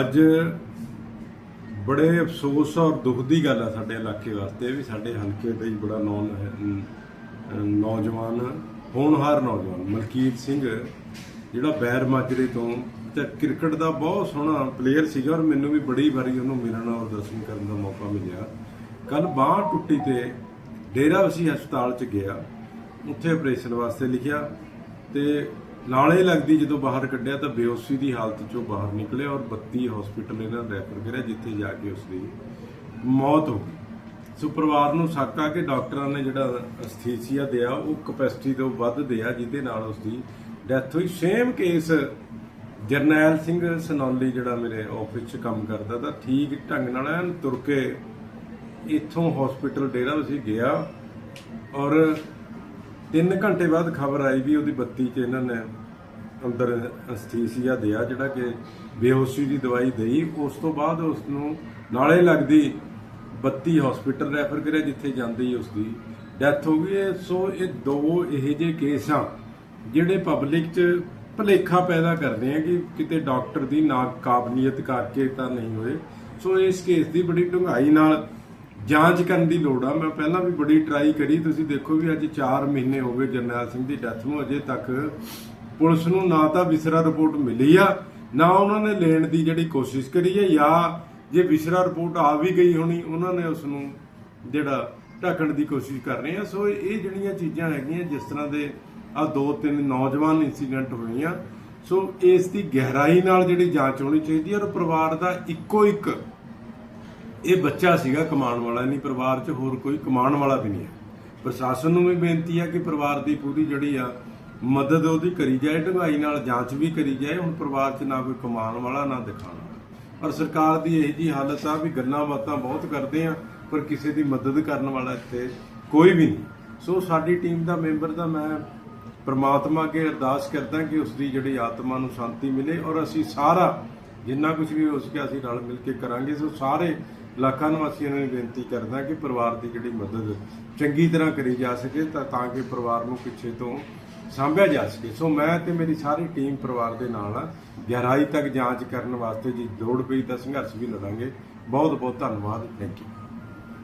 ਅੱਜ ਬੜੇ ਅਫਸੋਸ ਔਰ ਦੁੱਖ ਦੀ ਗੱਲ ਆ ਸਾਡੇ ਇਲਾਕੇ ਵਾਸਤੇ ਵੀ ਸਾਡੇ ਹਲਕੇ ਦਾ ਹੀ ਬੜਾ ਨੌਨ ਨੌਜਵਾਨ, ਹੋਣਹਾਰ ਨੌਜਵਾਨ ਮਲਕੀਤ ਸਿੰਘ, ਜਿਹੜਾ ਬੈਰ ਮਾਜਰੇ ਤੋਂ ਤੇ ਕ੍ਰਿਕਟ ਦਾ ਬਹੁਤ ਸੋਹਣਾ ਪਲੇਅਰ ਸੀਗਾ ਔਰ ਮੈਨੂੰ ਵੀ ਬੜੀ ਵਾਰੀ ਉਹਨੂੰ ਮਿਲਣ ਔਰ ਦਰਸ਼ਨ ਕਰਨ ਦਾ ਮੌਕਾ ਮਿਲਿਆ। ਕੱਲ ਬਾਂਹ ਟੁੱਟੀ ਤੇ ਡੇਰਾ ਵਸੀ ਹਸਪਤਾਲ ਚ ਗਿਆ। ਉੱਥੇ ਆਪਰੇਸ਼ਨ ਵਾਸਤੇ ਲਿਖਿਆ ਤੇ ਨਾਲੇ ਲੱਗਦੀ ਜਦੋਂ ਬਾਹਰ ਕੱਢਿਆ ਤਾਂ ਬੇਹੋਸ਼ੀ ਦੀ ਹਾਲਤ ਚੋਂ ਬਾਹਰ ਨਿਕਲਿਆ ਔਰ 32 ਹਸਪੀਟਲ ਇਹਨਾਂ ਰੈਫਰ ਕਰਿਆ, ਜਿੱਥੇ ਜਾ ਕੇ ਉਸ ਦੀ ਮੌਤ ਹੋ ਗਈ। ਸੋ ਪਰਿਵਾਰ ਨੂੰ ਸ਼ੱਕ ਕਿ ਡਾਕਟਰਾਂ ਨੇ ਜਿਹੜਾ ਅਸਥੀਸੀਆ ਦਿਆ, ਉਹ ਕਪੈਸਿਟੀ ਤੋਂ ਵੱਧ ਦਿਆ, ਜਿਹਦੇ ਨਾਲ ਉਸ ਦੀ ਡੈਥ ਹੋਈ। ਸੇਮ ਕੇਸ ਜਰਨੈਲ ਸਿੰਘ ਸਨੌਲੀ ਜਿਹੜਾ ਮੇਰੇ ਆਫਿਸ 'ਚ ਕੰਮ ਕਰਦਾ, ਤਾਂ ਠੀਕ ਢੰਗ ਨਾਲ ਐਨ ਤੁਰ ਕੇ ਇੱਥੋਂ ਹਸਪੀਟਲ ਡੇਰਾ ਵਸੀ ਗਿਆ ਔਰ 3 ਘੰਟੇ ਬਾਅਦ ਖਬਰ ਆਈ ਵੀ ਉਹਦੀ ਬੱਤੀ 'ਚ ਇਹਨਾਂ ਨੇ ਅੰਦਰ ਅਸਥੀਸੀਆ ਦਿਆ, ਜਿਹੜਾ ਕਿ ਬੇਹੋਸ਼ੀ ਦੀ ਦਵਾਈ ਦੇਈ ਉਸ ਤੋਂ ਬਾਅਦ ਉਸ ਨੂੰ ਨਾਲੇ ਲੱਗਦੀ 32 ਹਸਪੀਟਲ ਰੈਫਰ ਕਰਿਆ, ਜਿੱਥੇ ਜਾਂਦੀ ਹੀ ਉਸ ਦੀ ਡੈਥ ਹੋ ਗਈ ਹੈ। ਸੋ ਇਹ ਦੋ ਇਹੋ ਜਿਹੇ ਕੇਸ ਆ, ਜਿਹੜੇ ਪਬਲਿਕ 'ਚ ਭਲੇਖਾ ਪੈਦਾ ਕਰਦੇ ਆ ਕਿ ਕਿਤੇ ਡਾਕਟਰ ਦੀ ਨਾਕਾਬਲੀਅਤ ਕਰਕੇ ਤਾਂ ਨਹੀਂ ਹੋਏ ਸੋ ਇਸ ਕੇਸ ਦੀ ਬੜੀ ਡੂੰਘਾਈ ਨਾਲ ਜਾਂਚ ਕਰਨ ਦੀ ਲੋੜ ਆ। ਮੈਂ ਪਹਿਲਾਂ ਵੀ ਬੜੀ ਟਰਾਈ ਕਰੀ। ਤੁਸੀਂ ਦੇਖੋ ਵੀ ਅੱਜ 4 ਮਹੀਨੇ ਹੋ ਗਏ ਜਰਨੈਲ ਸਿੰਘ ਦੀ ਡੈਥ ਨੂੰ। ਅਜੇ ਤੱਕ ਪੁਲਿਸ ਨੂੰ ਨਾ ਤਾਂ ਵਿਸਰਾ ਰਿਪੋਰਟ ਮਿਲੀ ਆ, ਨਾ ਉਹਨਾਂ ਨੇ ਲੈਣ ਦੀ ਜਿਹੜੀ ਕੋਸ਼ਿਸ਼ ਕਰੀ ਹੈ ਜਾਂ ਜੇ ਵਿਸਰਾ ਰਿਪੋਰਟ ਆ ਵੀ ਗਈ ਹੋਣੀ, ਉਹਨਾਂ ਨੇ ਉਸ ਨੂੰ ਜਿਹੜਾ ਢੱਕਣ ਦੀ ਕੋਸ਼ਿਸ਼ ਕਰ ਰਹੇ ਆ। ਸੋ ਇਹ ਜਿਹੜੀਆਂ ਚੀਜ਼ਾਂ ਹੈਗੀਆਂ, ਜਿਸ ਤਰ੍ਹਾਂ ਦੇ ਆ ਦੋ ਤਿੰਨ ਨੌਜਵਾਨ ਇਨਸੀਡੈਂਟ ਹੋਈਆਂ ਸੋ ਇਸ ਦੀ ਗਹਿਰਾਈ ਨਾਲ ਜਿਹੜੀ ਜਾਂਚ ਹੋਣੀ ਚਾਹੀਦੀ ਹੈ ਔਰ ਪਰਿਵਾਰ ਦਾ ਇੱਕੋ ਇੱਕ ਇਹ ਬੱਚਾ ਸੀਗਾ ਕਮਾਉਣ ਵਾਲਾ ਨਹੀਂ ਪਰਿਵਾਰ 'ਚ ਹੋਰ ਕੋਈ ਕਮਾਉਣ ਵਾਲਾ ਵੀ ਨਹੀਂ ਹੈ। ਪ੍ਰਸ਼ਾਸਨ ਨੂੰ ਵੀ ਬੇਨਤੀ ਹੈ ਕਿ ਪਰਿਵਾਰ ਦੀ ਪੂਰੀ ਜਿਹੜੀ ਆ ਮਦਦ ਉਹਦੀ ਕਰੀ ਜਾਏ, ਢੰਗਾਈ ਨਾਲ ਜਾਂਚ ਵੀ ਕਰੀ ਜਾਏ, ਹੁਣ ਪਰਿਵਾਰ 'ਚ ਨਾ ਕੋਈ ਕਮਾਉਣ ਵਾਲਾ, ਨਾ ਦਿਖਾਉਣ ਵਾਲਾ। ਪਰ ਸਰਕਾਰ ਦੀ ਇਹ ਜੀ ਹਾਲਤ ਆ ਵੀ ਗੱਲਾਂ ਬਾਤਾਂ ਬਹੁਤ ਕਰਦੇ ਆ, ਪਰ ਕਿਸੇ ਦੀ ਮਦਦ ਕਰਨ ਵਾਲਾ ਇੱਥੇ ਕੋਈ ਵੀ ਨਹੀਂ। ਸੋ ਸਾਡੀ ਟੀਮ ਦਾ ਮੈਂਬਰ ਦਾ ਮੈਂ ਪ੍ਰਮਾਤਮਾ ਅੱਗੇ ਅਰਦਾਸ ਕਰਦਾ ਕਿ ਉਸ ਦੀ ਜਿਹੜੀ ਆਤਮਾ ਨੂੰ ਸ਼ਾਂਤੀ ਮਿਲੇ ਔਰ ਅਸੀਂ ਸਾਰਾ ਜਿੰਨਾ ਕੁਝ ਵੀ ਹੋ ਸਕਿਆ ਅਸੀਂ ਰਲ ਮਿਲ ਕੇ ਕਰਾਂਗੇ, ਸੋ ਸਾਰੇ ਇਲਾਕਾ ਨਿਵਾਸੀਆਂ ਨੂੰ ਬੇਨਤੀ ਕਰਦਾ ਕਿ ਪਰਿਵਾਰ ਦੀ ਜਿਹੜੀ ਮਦਦ ਚੰਗੀ ਤਰ੍ਹਾਂ ਕਰੀ ਜਾ ਸਕੇ ਤਾਂ ਤਾਂ ਕਿ ਪਰਿਵਾਰ ਨੂੰ ਪਿੱਛੇ ਤੋਂ ਸਾਂਭਿਆ ਜਾ ਸਕੇ। ਸੋ ਮੈਂ ਤੇ ਮੇਰੀ ਸਾਰੀ ਟੀਮ ਪਰਿਵਾਰ ਦੇ ਨਾਲ ਆ ਗਹਿਰਾਈ ਤੱਕ ਜਾਂਚ ਕਰਨ ਵਾਸਤੇ ਜੀ ਲੋੜ ਪਈ ਤਾਂ ਸੰਘਰਸ਼ ਵੀ ਲੜਾਂਗੇ। ਬਹੁਤ ਬਹੁਤ ਧੰਨਵਾਦ। Thank you